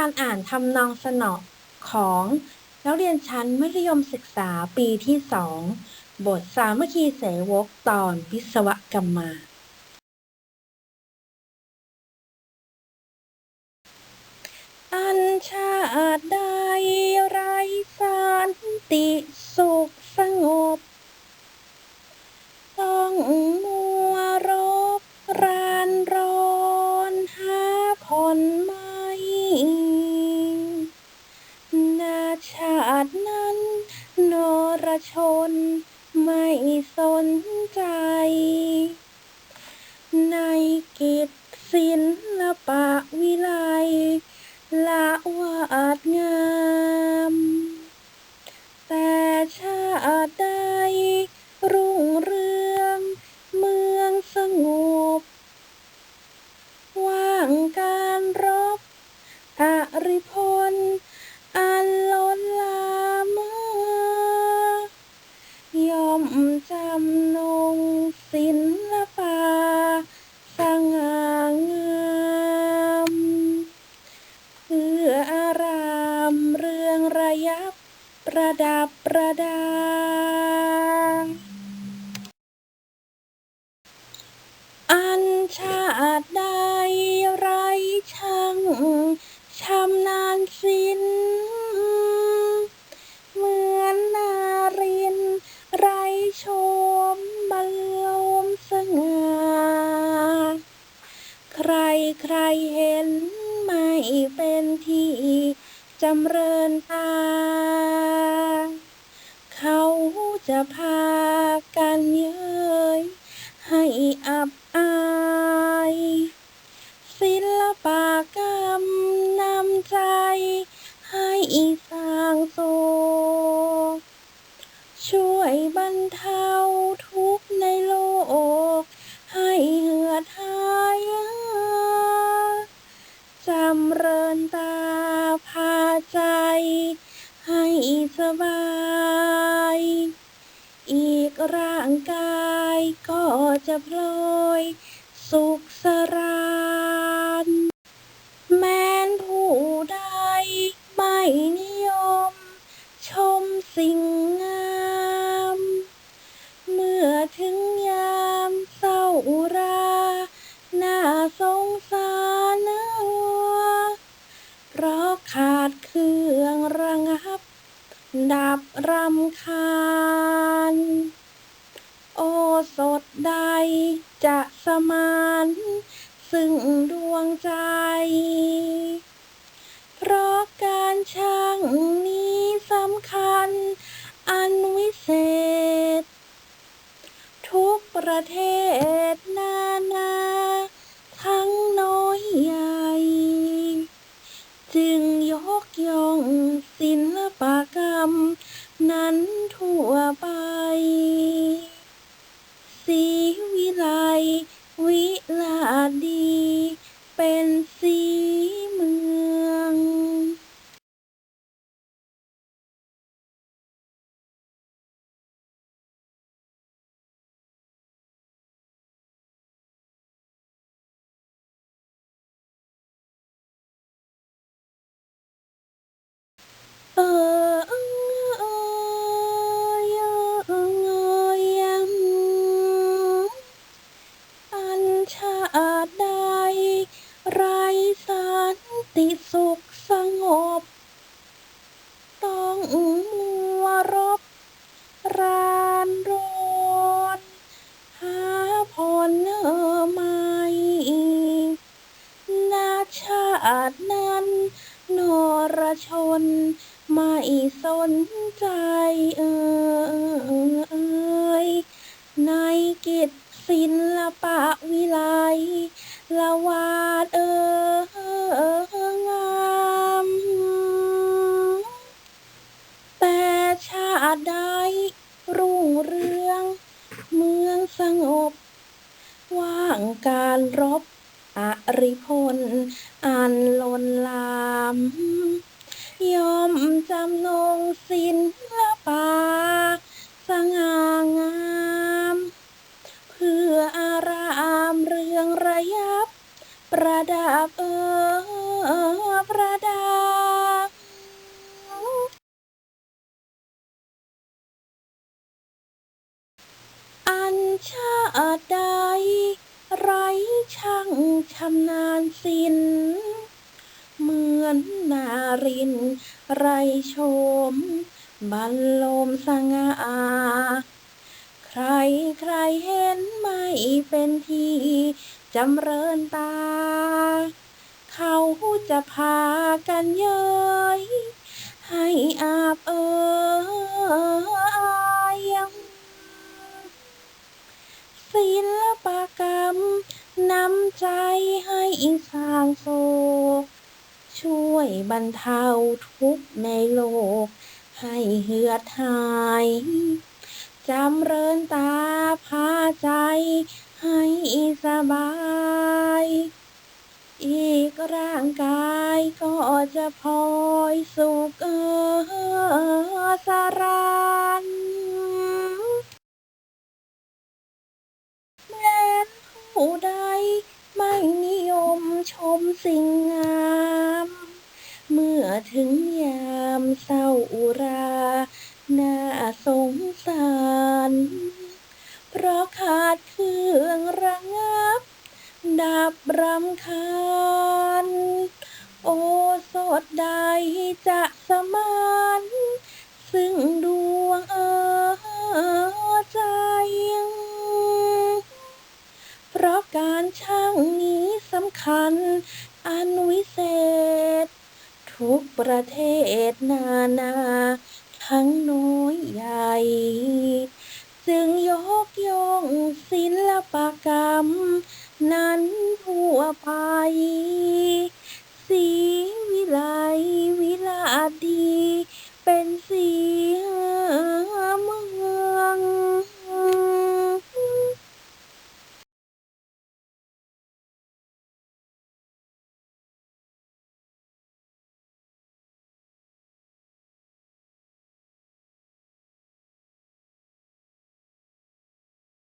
การอ่านทำนองสนอของนักเรียนชั้นมัธยมศึกษาปีที่สองบทสามัคคีเสวกตอนวิศวกรรมา อันชาติใดไรสันติ กิจศิลปะวิไลละวาดงาม แต่ชาติใด ประดาอันชาติใดไรช่างชำนาญศิลป์เหมือนนาริน ไรโชมบรรลมสง่าใครใครเห็นไม่เป็นที่จำเริญ จะพากันเย้ยให้อับอาย ศิลปกรรม สบาย อีกร่างกายก็จะพลอยสุขสรานแม้นผู้ใดไม่นิยม ชมสิ่งงาม เมื่อถึงยามเศร้าราน่าสงสารเพราะขาดคือ ดับรำคาญ โอสถใดจะสมานซึ่งดวงใจ เพราะการช่างนี้สำคัญอันวิเศษ ทุกประเทศนานา สุขสงบ ต้องมัวรบ รานรนหาผ่อนเนอไม่นาชาตินั้นนรชน ไม่สนใจเอ่ยในกิจศิลปะวิไลละวาดเอ่ง ชาติใดรุ่งเรือง เมืองสงบ ว่างการรบอริพล อันลนลาม ยอมจำนงศิลปะสง่างาม เพื่ออารามเรืองระยับ ประดับเออประดัง อัน ชาติใด ไรช่างชำนาญศิลป์เหมือนนาริน ไรโฉมบรรลมสง่าใครใครเห็นไม่เป็นทีจำเริญตา เขาจะพากันเย้ยให้อาบเอ่ย ศิล ปกรรมนำใจให้สร้างโศกช่วยบรรเทาทุกข์ในโลก ให้เหือดหายจำเริญตาพาใจ ให้สบาย อีกร่างกายก็จะพลอยสุขเออสรานแม้น ผู้ใดไม่นิยมชมสิ่งงาม เมื่อถึงยามเศร้าอุรา น่าสงสาร เพราะขาดเครื่องระงับ ดับรำคาญ โอสถใดจะ คัญ อันวิเศษ ทุกประเทศนานา ทั้งน้อยใหญ่ ซึงยกย่องศิลปกรรม นั้นทั่วไป สีวิไลวิลาดี เป็นสี